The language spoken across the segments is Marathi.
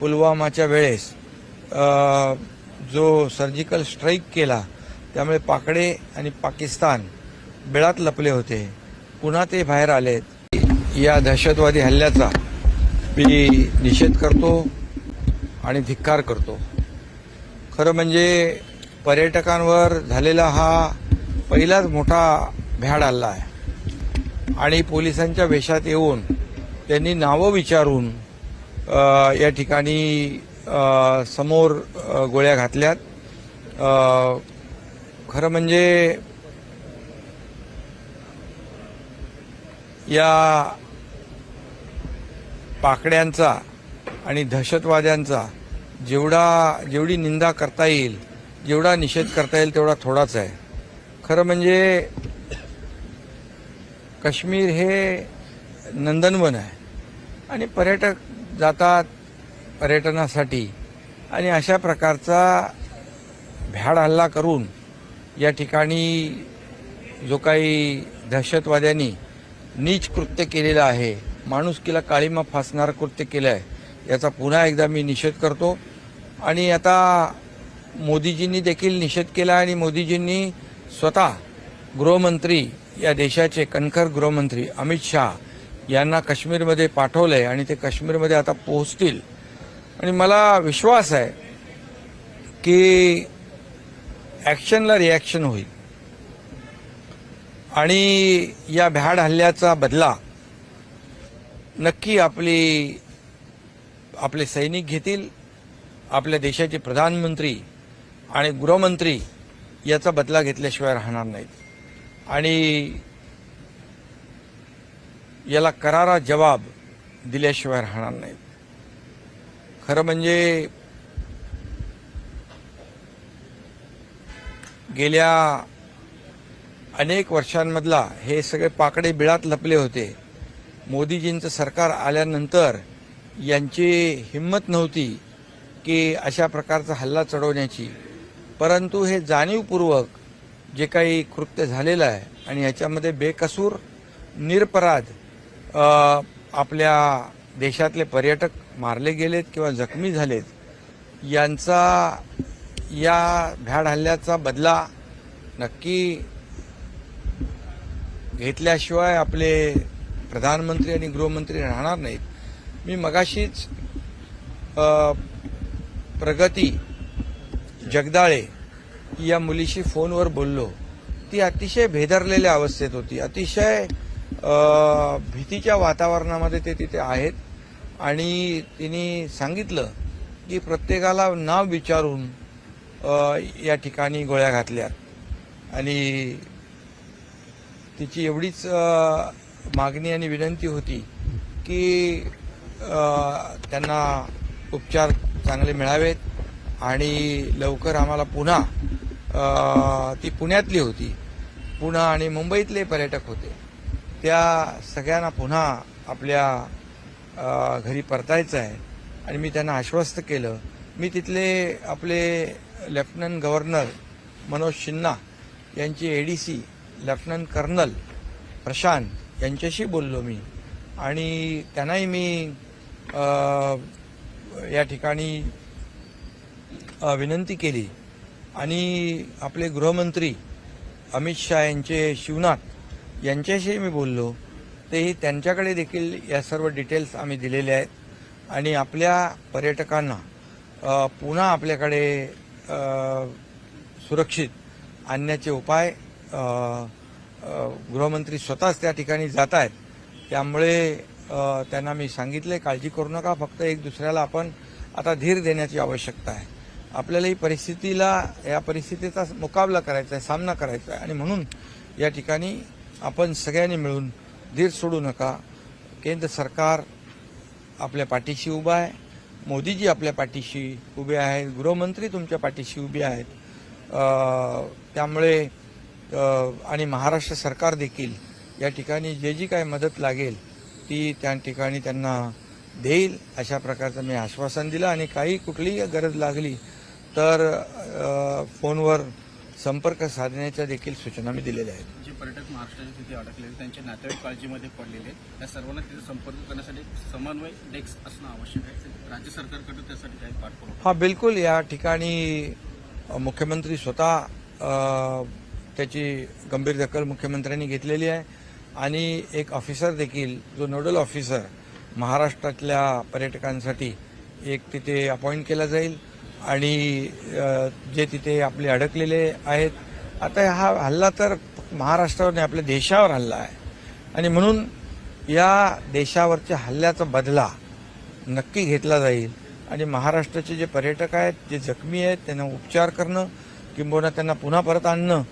पुलवामाच्या वेळेस जो सर्जिकल स्ट्राईक केला त्यामुळे पाकडे आणि पाकिस्तान बिळात लपले होते. पुन्हा ते बाहेर आलेत. या दहशतवादी हल्ल्याचा मी निषेध करतो आणि धिक्कार करतो. खरं म्हणजे पर्यटकांवर झालेला हा पहिलाच मोठा भ्याड हल्ला आहे. आणि पोलिसांच्या वेशात येऊन त्यांनी नावं विचारून या ठिकाणी समोर गोळ्या घातल्यात. खरं म्हणजे या पाकड्यांचा आणि दहशतवाद्यांचा जेवढा जेवढी निंदा करता येईल जेवढा निषेध करता येईल तेवढा थोडाच आहे. खरं म्हणजे काश्मीर हे नंदनवन आहे. आणि पर्यटक जातात पर्यटनासाठी. आणि अशा प्रकारचा भ्याड हल्ला करून या ठिकाणी जो काही दहशतवाद्यांनी नीच कृत्य केलेलं आहे माणुसकीला काळीमा फासणारं कृत्य केलं आहे याचा पुन्हा एकदा मी निषेध करतो. आणि आता मोदीजींनी देखील निषेध केला आणि मोदीजींनी स्वतः गृहमंत्री या देशाचे कणखर गृहमंत्री अमित शहा यांना काश्मीरमध्ये पाठवलं आहे आणि ते काश्मीरमध्ये आता पोहोचतील. आणि मला विश्वास आहे की ॲक्शनला रिॲक्शन होईल. आणि या भ्याड हल्ल्याचा बदला नक्की आपली आपले सैनिक घेतील आपल्या देशाचे प्रधानमंत्री आणि गृहमंत्री याचा बदला घेतल्याशिवाय राहणार नाहीत. आणि याला करारा जवाब दिल्याशिवाय राहणार नाहीत खरं म्हणजे गेल्या अनेक वर्षांमधला हे सगळे पाकडे बिळात लपले होते. मोदीजींचं सरकार आल्यानंतर यांची हिंमत नव्हती की अशा प्रकारचा हल्ला चढवण्याची. परंतु हे जाणीवपूर्वक जे काही कृत्य झालेलं आहे आणि याच्यामध्ये बेकसूर निरपराध आपल्या देशातले पर्यटक मारले गेलेत किंवा जखमी झालेत यांचा या भ्याड हल्ल्याचा बदला नक्की घेतल्याशिवाय आपले प्रधानमंत्री आणि गृहमंत्री राहणार नाहीत. मी मगाशीच प्रगती जगदाळे या मुलीशी फोनवर बोललो. ती अतिशय भेदरलेल्या अवस्थेत होती. अतिशय भीतीच्या वातावरणामध्ये ते तिथे आहेत. आणि तिने सांगितलं की प्रत्येकाला नाव विचारून या ठिकाणी गोळ्या घातल्यात. आणि तिची एवढीच मागणी आणि विनंती होती की त्यांना उपचार चांगले मिळावेत आणि लवकर आम्हाला पुन्हा ती पुण्यातली होती. पुणे आणि मुंबईतले पर्यटक होते. त्या सगळ्यांना पुन्हा आपल्या घरी परतायचं आहे. आणि मी त्यांना आश्वस्त केलं. मी तिथले आपले लेफ्टनंट गव्हर्नर मनोज सिन्हा यांची A D C lieutenant colonel Prashant यांच्याशी बोललो मी. आणि त्यांनाही मी या ठिकाणी विनंती केली. आणि आपले गृहमंत्री अमित शहा यांचे शिवनाथ यांच्याशी मी बोललो. तेही त्यांच्याकडे देखील या सर्व डिटेल्स आम्ही दिलेले आहेत. आणि आपल्या पर्यटकांना पुन्हा आपल्याकडे सुरक्षित आणण्याचे उपाय गृहमंत्री स्वतःच त्या ठिकाणी जात आहेत. त्यामुळे त्यांना मी सांगितले काळजी करू नका फक्त एक दुसऱ्याला आपण आता धीर देण्याची आवश्यकता आहे. आपल्याला ही परिस्थितीला या परिस्थितीचा मुकाबला करायचा आहे सामना करायचा आहे. आणि म्हणून या ठिकाणी आपण सगळ्यांनी मिळून धीर सोडू नका. केंद्र सरकार आपल्या पाठीशी उभं आहे. मोदीजी आपल्या पाठीशी उभे आहेत. गृहमंत्री तुमच्या पाठीशी उभे आहेत. त्यामुळे आणि महाराष्ट्र सरकार देखील या ठिकाणी जे जी काय मदत लागेल ती त्या ठिकाणी त्यांना देईल. अशा प्रकारचं मी आश्वासन दिलं. आणि काही कुठलीही गरज लागली तर फोनवर संपर्क साधण्याच्या देखील सूचना मी दिलेल्या आहेत. पर्यटक महाराष्ट्राच्या तिथे अडकलेले त्यांचे नातेवाईक काळजीमध्ये पडलेले आहेत. या सर्वांना तिथे संपर्क करण्यासाठी समन्वय डेस्क असणं आवश्यक आहे. राज्य सरकारकडून त्यासाठी काही पाठपुरावा हा बिलकुल. या ठिकाणी मुख्यमंत्री स्वतः त्याची गंभीर दखल मुख्यमंत्र्यांनी घेतलेली आहे. आणि एक ऑफिसर देखील जो नोडल ऑफिसर महाराष्ट्रातल्या पर्यटकांसाठी एक तिथे अपॉइंट केला जाईल. आणि जे तिथे आपले अडकलेले आहेत. आता हा हल्ला तर महाराष्ट्रावरने आपल्या देशावर हल्ला आहे. आणि म्हणून या देशावरच्या हल्ल्याचा बदला नक्की घेतला जाईल. आणि महाराष्ट्राचे जे पर्यटक आहेत जे जखमी आहेत त्यांना उपचार करणं किंबहुना त्यांना पुन्हा परत आणणं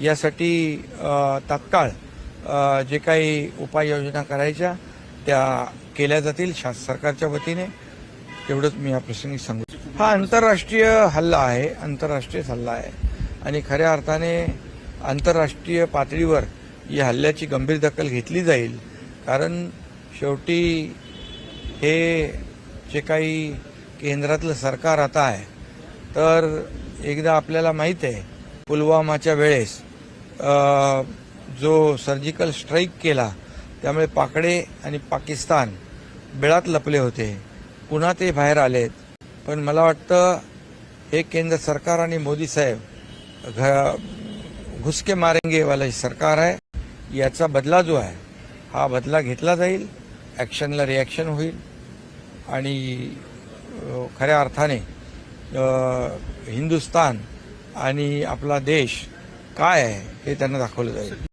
यासाठी तात्काळ जे काही उपाययोजना करायच्या त्या केल्या जातील शास सरकारच्या वतीने. तेवढंच मी या प्रसंगी सांगू. हा आंतरराष्ट्रीय हल्ला आहे आंतरराष्ट्रीय हल्ला आहे. आणि खऱ्या अर्थाने आंतरराष्ट्रीय पातळीवर या हल्ल्याची गंभीर दखल घेतली जाईल. कारण शेवटी हे जे काही केंद्रातलं सरकार आता आहे तर एकदा आपल्याला माहीत आहे पुलवामाच्या वेळेस जो सर्जिकल स्ट्राईक केला त्यामुळे पाकडे आणि पाकिस्तान बिळात लपले होते. पुन्हा ते बाहेर आलेत. पण मला वाटतं हे केंद्र सरकार आणि मोदी साहेब घ घुसके मारेंगे वाला सरकार आहे याचा बदला जो आहे हा बदला घेतला जाईल ॲक्शनला रिॲक्शन होईल. आणि खऱ्या अर्थाने हिंदुस्तान आणि आपला देश काय आहे हे त्यांना दाखवलं जाईल.